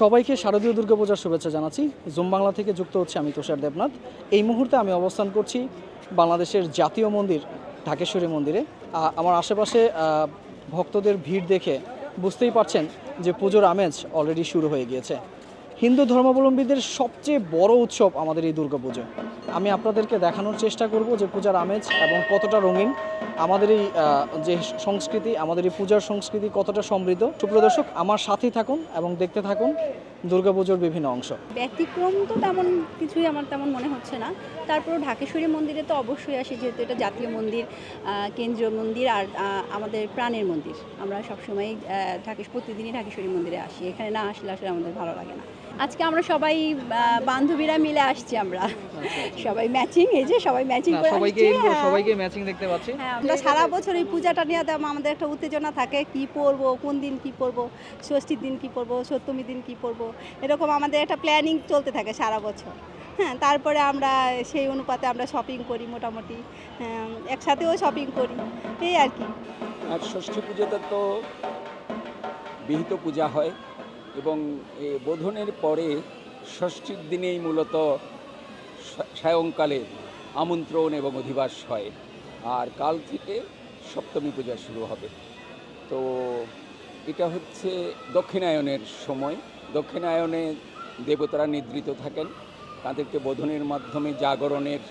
সবাইকে শারদীয় দুর্গাপূজার শুভেচ্ছা জানাচ্ছি। জুম বাংলা থেকে যুক্ত হচ্ছে আমি তুষার দেবনাথ। এই মুহূর্তে আমি অবস্থান করছি বাংলাদেশের জাতীয় মন্দির, ঢাকেশ্বরী মন্দিরে। আমার আশেপাশে ভক্তদের ভিড় দেখে বুঝতেই পারছেন যে পুজোর আমেজ অলরেডি শুরু হয়ে গিয়েছে। হিন্দু ধর্মাবলম্বীদের সবচেয়ে বড় উৎসব আমাদের এই দুর্গাপুজো। আমি আপনাদেরকে দেখানোর চেষ্টা করব যে পূজার আমেজ এবং কতটা রঙিন আমাদের এই যে সংস্কৃতি, আমাদের এই পূজার সংস্কৃতি কতটা সমৃদ্ধ। সুপ্রদর্শক আমার সাথেই থাকুন এবং দেখতে থাকুন দুর্গাপুজোর বিভিন্ন অংশ। ব্যতিক্রম তো তেমন কিছুই আমার তেমন মনে হচ্ছে না। তারপরেও ঢাকেশ্বরী মন্দিরে তো অবশ্যই আসি, যেহেতু এটা জাতীয় মন্দির কেন্দ্রীয় মন্দির আর আমাদের প্রাণের মন্দির। আমরা সবসময় ঢাকেশ, প্রতিদিনই ঢাকেশ্বরী মন্দিরে আসি। এখানে না আসলে আসলে আমাদের ভালো লাগে না। আজকে আমরা সবাই বান্ধবীরা মিলে আসছি আমরা। সবাই ম্যাচিং এই যে সবাই ম্যাচিং করে সবাইকে হ্যাঁ। সবাইকে ম্যাচিং দেখতে পাচ্ছি। হ্যাঁ আমরা সারা বছর এই পূজাটা নিয়ে তো আমাদের একটা উত্তেজনা থাকে কি পরবো কোন দিন কি পরব ষষ্ঠীর দিন কি পরবো সপ্তমী দিন কি পরবো এরকম আমাদের একটা প্ল্যানিং চলতে থাকে সারা বছর। হ্যাঁ তারপরে আমরা সেই অনুপাতে আমরা শপিং করি মোটামুটি। হ্যাঁ, একসাথেও শপিং করি এই আর কি। আর ষষ্ঠী পুজোতে তো বিহিত পূজা হয়। এবং বোধনের পরে ষষ্ঠীর দিনেই মূলত সায়ংকালে আমন্ত্রণ এবং অধিবাস হয়। আর কাল থেকে সপ্তমী পূজা শুরু হবে। তো এটা হচ্ছে দক্ষিণায়নের সময়। দক্ষিণায়নে দেবতারা নিদ্রিত থাকেন। তাদেরকে বোধনের মাধ্যমে জাগরণের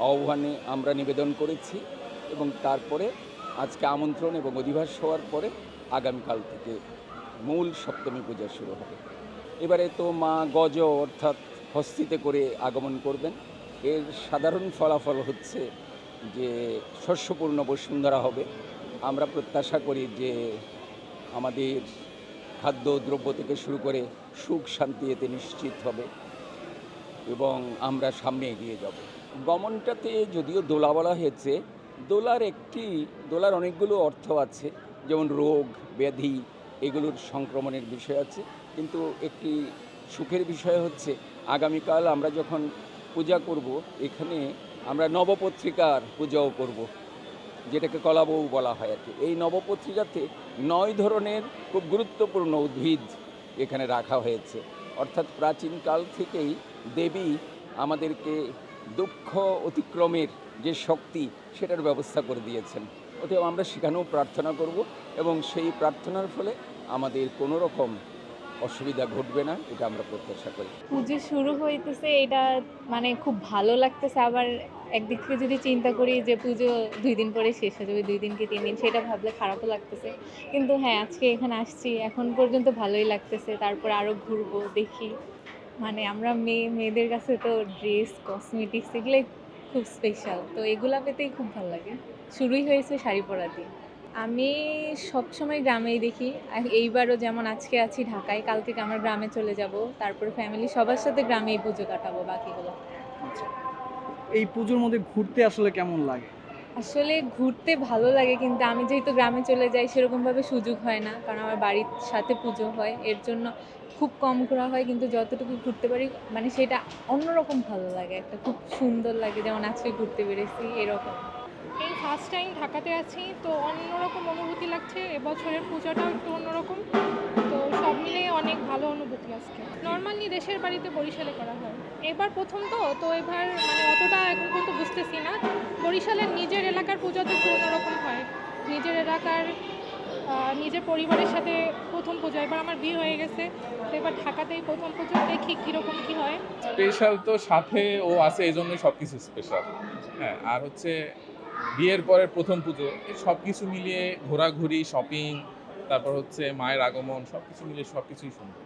আহ্বানে আমরা নিবেদন করেছি এবং তারপরে আজকে আমন্ত্রণ এবং অধিবাস হওয়ার পরে আগামীকাল থেকে মূল সপ্তমী পূজা শুরু হবে। এবারে তো মা গজ অর্থাৎ হস্তিতে করে আগমন করবেন। এর সাধারণ ফলাফল হচ্ছে যে শস্যপূর্ণ বসুন্ধরা হবে। আমরা প্রত্যাশা করি যে আমাদের খাদ্য দ্রব্য থেকে শুরু করে সুখ শান্তি এতে নিশ্চিত হবে এবং আমরা সামনে এগিয়ে যাব। গমনটাতে যদিও দোলা বলা হয়েছে, দোলার একটি, দোলার অনেকগুলো অর্থ আছে, যেমন রোগ, ব্যাধি এগুলোর সংক্রমণের বিষয় আছে। কিন্তু একটি সুখের বিষয় হচ্ছে, আগামীকাল আমরা যখন পূজা করব, এখানে আমরা নবপত্রিকার পূজাও করব, যেটাকে কলাবউ বলা হয় আর কি এই নবপত্রিকাতে নয় ধরনের খুব গুরুত্বপূর্ণ উদ্ভিদ এখানে রাখা হয়েছে। অর্থাৎ প্রাচীনকাল থেকেই দেবী আমাদেরকে দুঃখ অতিক্রমের যে শক্তি, সেটার ব্যবস্থা করে দিয়েছেন। অতএব আমরা সেখানেও প্রার্থনা করব এবং সেই প্রার্থনার ফলে আমাদের কোনো রকম অসুবিধা ঘটবে না, এটা আমরা প্রত্যাশা করি। পুজো শুরু হইতেছে, এটা মানে খুব ভালো লাগতেছে। আবার একদিক থেকে যদি চিন্তা করি যে পুজো দুই দিন পরে শেষ হয়ে যাবে, দুই দিন কি তিন দিন, সেটা ভাবলে খারাপও লাগতেছে। কিন্তু হ্যাঁ আজকে এখানে আসছি, এখন পর্যন্ত ভালোই লাগতেছে। তারপর আরও ঘুরবো, দেখি। মানে আমরা মেয়ে, মেয়েদের কাছে তো ড্রেস কসমেটিক্স এগুলোই খুব স্পেশাল তো এগুলা পেতেই খুব ভালো লাগে। শুরুই হয়েছে শাড়ি পরা দিয়ে আমি সবসময় গ্রামেই দেখি। এইবারও যেমন আজকে আছি ঢাকায় কাল থেকে আমার গ্রামে চলে যাব। তারপরে ফ্যামিলি সবার সাথে গ্রামেই পুজো কাটাবো বাকিগুলো। আচ্ছা। এই পুজোর মধ্যে ঘুরতে আসলে কেমন লাগে? আসলে ঘুরতে ভালো লাগে কিন্তু আমি যেহেতু গ্রামে চলে যাই সেরকমভাবে সুযোগ হয় না। কারণ আমার বাড়ির সাথে পুজো হয় এর জন্য খুব কম ঘোরা হয়। কিন্তু যতটুকু ঘুরতে পারি মানে সেটা অন্যরকম ভালো লাগে। একটা খুব সুন্দর লাগে যেমন আজকে ঘুরতে পেরেছি এরকম। এই ফার্স্ট টাইম ঢাকাতে আছি, তো অন্যরকম অনুভূতি লাগছে, এবছরের পূজাটাও একটু অন্যরকম। তো সব মিলিয়ে অনেক ভালো অনুভূতি আজকে। নর্মালি দেশের বাড়িতে বরিশালে করা হয়। এবার প্রথম তো তো এবার মানে অতটা এখন পর্যন্ত বুঝতেছি না। বরিশালের নিজের এলাকার পূজা তো একটু অন্যরকম হয়। নিজের এলাকার নিজের পরিবারের সাথে প্রথম পূজা। এবার আমার বিয়ে হয়ে গেছে, তো এবার ঢাকাতেই প্রথম পুজো, দেখি কীরকম কী হয়। স্পেশাল তো সাথে ও আছে এই জন্যই সব কিছু স্পেশাল হ্যাঁ আর হচ্ছে বিয়ের পরের প্রথম পুজো সব কিছু মিলিয়ে ঘোরাঘুরি শপিং তারপর হচ্ছে মায়ের আগমন সব কিছু মিলিয়ে সব কিছুই সুন্দর।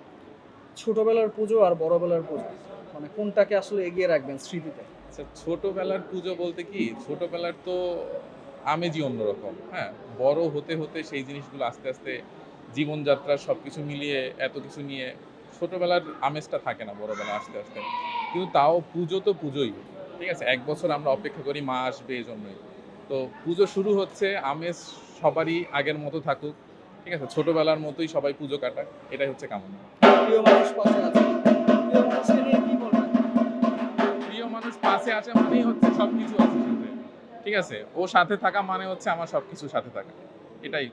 ছোটবেলার পুজো আর বড়বেলার পুজো মানে কোনটাকে আসলে এগিয়ে রাখবেন স্মৃতিতে? আচ্ছা ছোটোবেলার পুজো বলতে কি ছোটোবেলার তো আমেজই অন্যরকম হ্যাঁ? বড় হতে হতে সেই জিনিসগুলো আস্তে আস্তে জীবনযাত্রা সব কিছু মিলিয়ে এত কিছু নিয়ে ছোটবেলার আমেজটা থাকে না বড়বেলা আস্তে আস্তে। কিন্তু তাও পুজো তো পুজোই ঠিক আছে? এক বছর আমরা অপেক্ষা করি মা আসবে এই জন্যই। তো পুজো শুরু হচ্ছে আমেজ সবারই আগের মতো থাকুক ঠিক আছে? ছোটবেলার মতোই সবাই পুজো কাটাক এটাই হচ্ছে কামনা। প্রিয় মানুষ পাশে আছে। প্রিয় মানুষকে নিয়ে কি বলবেন? প্রিয় মানুষ পাশে আছে মানেই হচ্ছে সব কিছু আছে সাথে ঠিক আছে? ও সাথে থাকা মানে হচ্ছে আমার সব কিছু সাথে থাকা এটাই।